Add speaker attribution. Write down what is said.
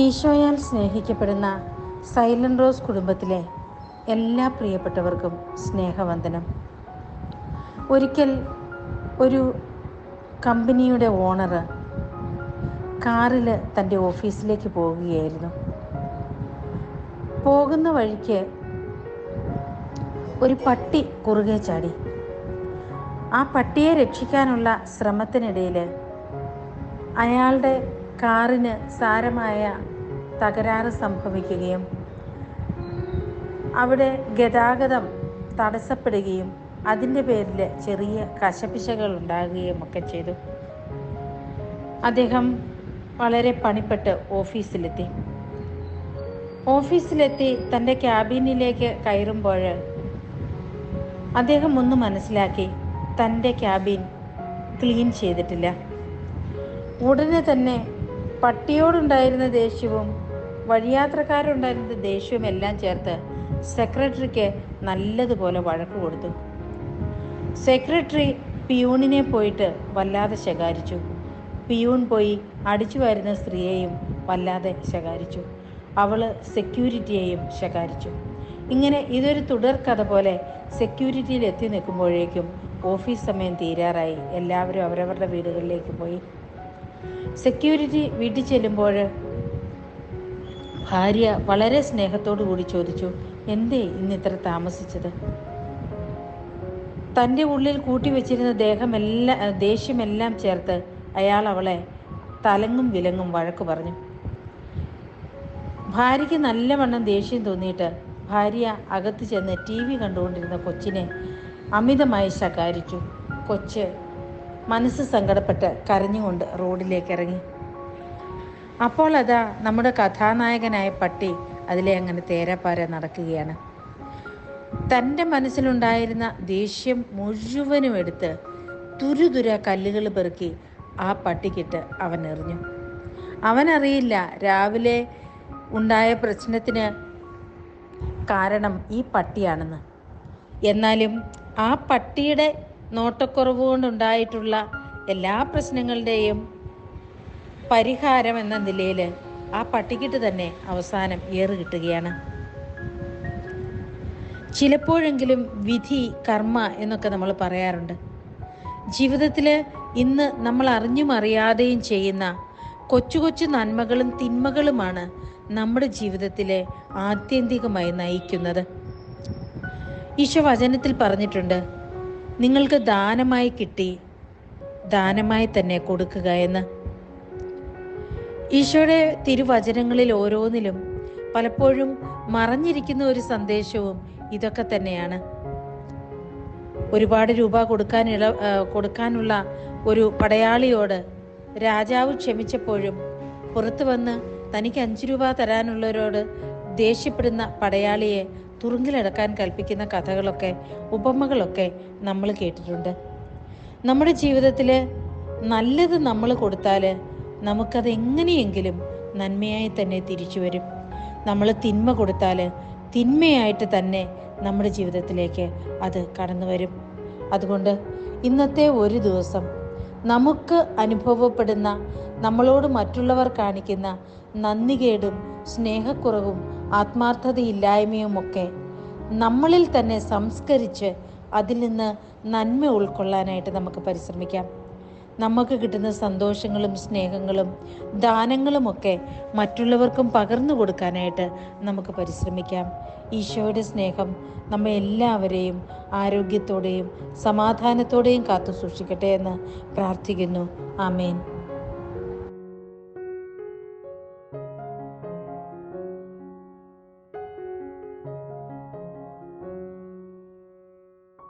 Speaker 1: ഈശോയാൽ സ്നേഹിക്കപ്പെടുന്ന silent rose കുടുംബത്തിലെ എല്ലാ പ്രിയപ്പെട്ടവർക്കും സ്നേഹവന്ദനം. ഒരിക്കൽ ഒരു കമ്പനിയുടെ ഓണർ കാറിൽ തന്റെ ഓഫീസിലേക്ക് പോവുകയായിരുന്നു. പോകുന്ന വഴിക്ക് ഒരു പട്ടി കുറുകെ ചാടി. ആ പട്ടിയെ രക്ഷിക്കാനുള്ള ശ്രമത്തിനിടയിൽ അയാളുടെ കാറിന് സാരമായ തകരാറ് സംഭവിക്കുകയും അവിടെ ഗതാഗതം തടസ്സപ്പെടുകയും അതിന്റെ പേരിൽ ചെറിയ കശപിശകൾ ഉണ്ടാകുകയും ഒക്കെ ചെയ്തു. അദ്ദേഹം വളരെ പണിപ്പെട്ട് ഓഫീസിലെത്തി. ഓഫീസിലെത്തി തന്റെ ക്യാബിനിലേക്ക് കയറുമ്പോൾ അദ്ദേഹം ഒന്ന് മനസ്സിലാക്കി തന്റെ ക്യാബിൻ ക്ലീൻ ചെയ്തിട്ടില്ല. ഉടനെ തന്നെ പട്ടിയോടുണ്ടായിരുന്ന ദേഷ്യവും വഴിയാത്രക്കാരുണ്ടായിരുന്ന ദേഷ്യവും എല്ലാം ചേർത്ത് സെക്രട്ടറിക്ക് നല്ലതുപോലെ വഴക്ക് കൊടുത്തു. സെക്രട്ടറി പിയൂണിനെ പോയിട്ട് വല്ലാതെ ശകാരിച്ചു. പിയൂൺ പോയി അടിച്ചു വരുന്ന സ്ത്രീയെയും വല്ലാതെ ശകാരിച്ചു. അവൾ സെക്യൂരിറ്റിയെയും ശകാരിച്ചു. ഇങ്ങനെ ഇതൊരു തുടർ കഥ പോലെ സെക്യൂരിറ്റിയിൽ എത്തി നിൽക്കുമ്പോഴേക്കും ഓഫീസ് സമയം തീരാറായി. എല്ലാവരും അവരവരുടെ വീടുകളിലേക്ക് പോയി സെക്യൂരിറ്റി വീട്ടിൽ ചെല്ലുമ്പോൾ ഭാര്യ വളരെ സ്നേഹത്തോടു കൂടി ചോദിച്ചു എന്തേ ഇന്ന് ഇത്ര താമസിച്ചത്? തന്റെ ഉള്ളിൽ കൂട്ടിവെച്ചിരുന്ന ദേഹമെല്ലാം ദേഷ്യമെല്ലാം ചേർത്ത് അയാൾ അവളെ തലങ്ങും വിലങ്ങും വഴക്ക് പറഞ്ഞു. ഭാര്യയ്ക്ക് നല്ലവണ്ണം ദേഷ്യം തോന്നിയിട്ട് ഭാര്യ അകത്ത് ചെന്ന് ടി വി കണ്ടുകൊണ്ടിരുന്ന കൊച്ചിനെ അമിതമായി ശകാരിച്ചു. കൊച്ച് മനസ്സ് സങ്കടപ്പെട്ട് കരഞ്ഞുകൊണ്ട് റോഡിലേക്ക് ഇറങ്ങി. അപ്പോൾ അതാ നമ്മുടെ കഥാനായകനായ പട്ടി അതിലെ അങ്ങനെ തേരാപ്പാര നടക്കുകയാണ്. തന്റെ മനസ്സിലുണ്ടായിരുന്ന ദേഷ്യം മുഴുവനും എടുത്ത് തുരുതുര കല്ലുകൾ പെറുക്കി ആ പട്ടിക്കിട്ട് അവൻ എറിഞ്ഞു. അവനറിയില്ല രാവിലെ ഉണ്ടായ പ്രശ്നത്തിന് കാരണം ഈ പട്ടിയാണെന്ന്. എന്നാലും ആ പട്ടിയുടെ നോട്ടക്കുറവ് കൊണ്ടുണ്ടായിട്ടുള്ള എല്ലാ പ്രശ്നങ്ങളുടെയും പരിഹാരം എന്ന നിലയിൽ ആ പട്ടിക്കിട്ട് തന്നെ അവസാനം ഏറ് കിട്ടുകയാണ്. ചിലപ്പോഴെങ്കിലും വിധി കർമ്മ എന്നൊക്കെ നമ്മൾ പറയാറുണ്ട്. ജീവിതത്തിൽ ഇന്ന് നമ്മൾ അറിഞ്ഞും അറിയാതെയും ചെയ്യുന്ന കൊച്ചു കൊച്ചു നന്മകളും തിന്മകളുമാണ് നമ്മുടെ ജീവിതത്തിലെ ആത്യന്തികമായി നയിക്കുന്നത്. ഈശോ വചനത്തിൽ പറഞ്ഞിട്ടുണ്ട് നിങ്ങൾക്ക് ദാനമായി കിട്ടി ദാനമായി തന്നെ കൊടുക്കുക എന്ന്. ഈശോയുടെ തിരുവചനങ്ങളിൽ ഓരോന്നിലും പലപ്പോഴും മറഞ്ഞിരിക്കുന്ന ഒരു സന്ദേശവും ഇതൊക്കെ തന്നെയാണ്. ഒരുപാട് രൂപ കൊടുക്കാൻ ഇള കൊടുക്കാനുള്ള ഒരു പടയാളിയോട് രാജാവ് ക്ഷമിച്ചപ്പോഴും പുറത്തു വന്ന് തനിക്ക് അഞ്ചു രൂപ തരാനുള്ളവരോട് ദേഷ്യപ്പെടുന്ന പടയാളിയെ തുറുങ്കിലടക്കാൻ കൽപ്പിക്കുന്ന കഥകളൊക്കെ ഉപമകളൊക്കെ നമ്മൾ കേട്ടിട്ടുണ്ട്. നമ്മുടെ ജീവിതത്തിൽ നല്ലത് നമ്മൾ കൊടുത്താൽ നമുക്കത് എങ്ങനെയെങ്കിലും നന്മയായി തന്നെ തിരിച്ചു വരും. നമ്മൾ തിന്മ കൊടുത്താൽ തിന്മയായിട്ട് തന്നെ നമ്മുടെ ജീവിതത്തിലേക്ക് അത് കടന്നു വരും. അതുകൊണ്ട് ഇന്നത്തെ ഒരു ദിവസം നമുക്ക് അനുഭവപ്പെടുന്ന നമ്മളോട് മറ്റുള്ളവർ കാണിക്കുന്ന നന്ദികേടും സ്നേഹക്കുറവും ആത്മാർത്ഥതയില്ലായ്മയും ഒക്കെ നമ്മളിൽ തന്നെ സംസ്കരിച്ച് അതിൽ നിന്ന് നന്മ ഉൾക്കൊള്ളാനായിട്ട് നമുക്ക് പരിശ്രമിക്കാം. നമുക്ക് കിട്ടുന്ന സന്തോഷങ്ങളും സ്നേഹങ്ങളും ദാനങ്ങളുമൊക്കെ മറ്റുള്ളവർക്കും പകർന്നു കൊടുക്കാനായിട്ട് നമുക്ക് പരിശ്രമിക്കാം. ഈശോയുടെ സ്നേഹം നമ്മെ എല്ലാവരെയും ആരോഗ്യത്തോടെയും സമാധാനത്തോടെയും കാത്തു സൂക്ഷിക്കട്ടെ എന്ന് പ്രാർത്ഥിക്കുന്നു. ആമേൻ.